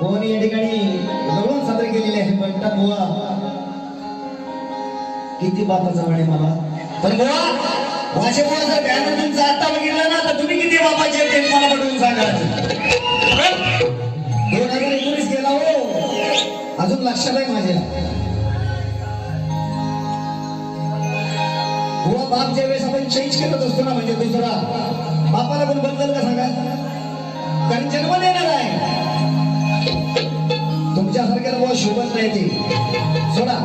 भवानी या ठिकाणी जवळून सादर केलेले आहे म्हणतात बुवा किती बापाचा म्हणे मला. पण बुवा भाषेमुळे जर बॅनर तुमचा आता बघितलं ना तर तुम्ही किती बापाचे ते मला पटवून सांगा. दोन हजार एकोणीस गेला हो. अजून लक्षात आहे माझ्या. बुवा बाप ज्या वेळेस आपण चेंज करत असतो ना म्हणजे दुसरा बापाला पण बदल का सांगा कारण जन्म देणार आहे. तुमच्यासारख्याला बुवा शोभत नाही ती. सोडा.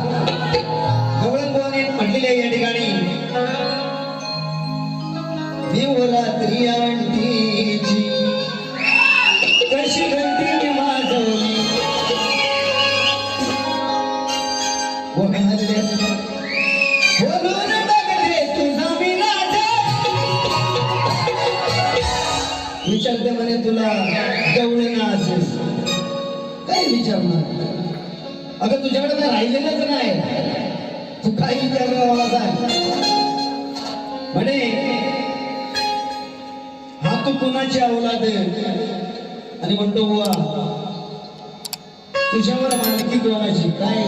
अगं तुझ्याकडे काय राहिलेलंच नाही. तू काय विचारलं मला सांग. म्हणे हा तू कुणाची अवलाद आणि म्हणतो बुवा तुझ्यावर मालकी कोणाची? काय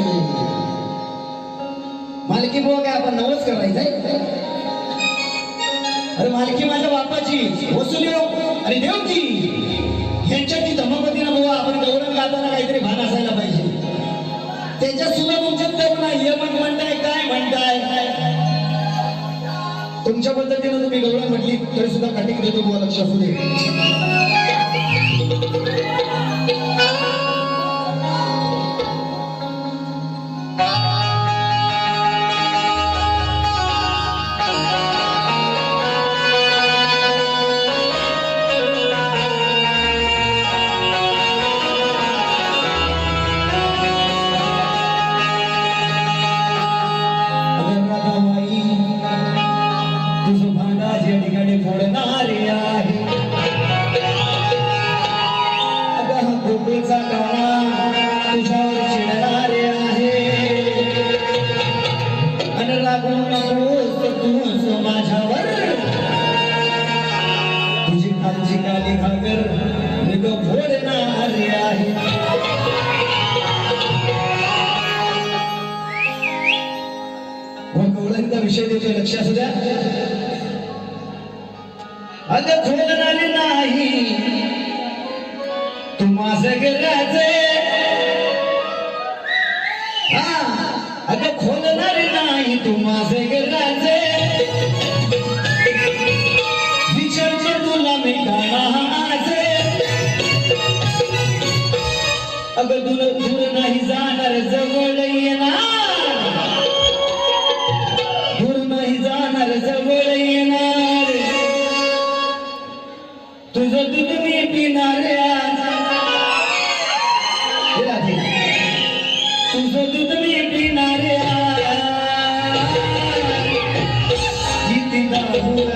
मालकी बुवा काय आपण नवच करायचंय अरे मालकी माझ्या बापाची. वसुली आणि देवची यांच्याची धमपतीनं बुवा आपण गौरव गाताना काहीतरी भान असायला पाहिजे. त्याच्यात सुद्धा तुमच्यात तरुण आहे हे पण म्हणताय काय म्हणताय? तुमच्या पद्धतीनं तुम्ही गौरव म्हटली तरी सुद्धा कटिंग देतो बुवा लक्ष असू दे लक्षात हा तुझ्यावर चिडणारे आहे. नकोस तूच माझ्यावर. तुझी काली घागर फोडणारे आहे. विषय लक्ष असू द्या. अग खोलणारे नाही. माझं गरजे हा. अगं खोलणारे नाही तू माझं घराचे. किती दारू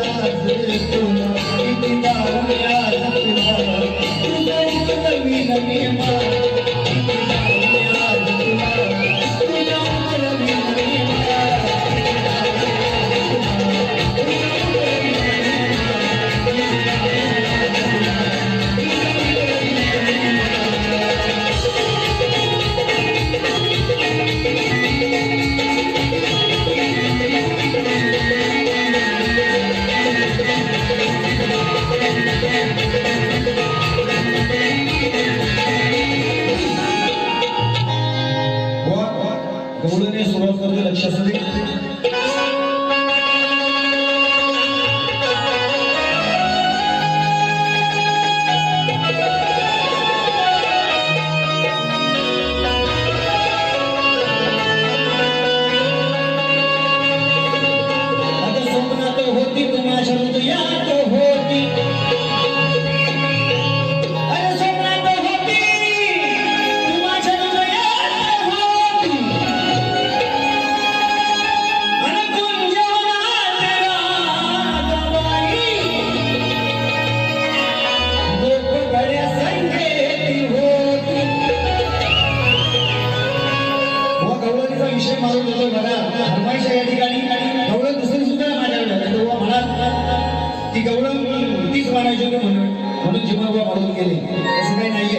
म्हणून म्हणून जीवनभर मारून गेले. असं काही नाहीये.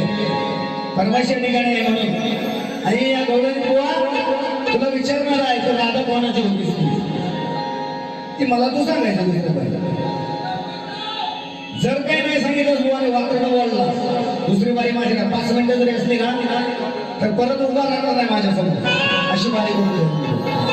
परमेश्वर ठिकाणी आहे म्हणून आणि या गौरवी बुवा तुला विचारणार आहे तर राधा कोणाची होती? ती मला तू सांगायचं तुझ्या पाहिजे जर काही नाही सांगितलं बुवाने वाकडं बोलला. दुसरी बारी माझ्या पाच मिनिटं जरी असली ना तर परत उभा राहणार नाही माझ्यासमोर. अशी बारी बोलतो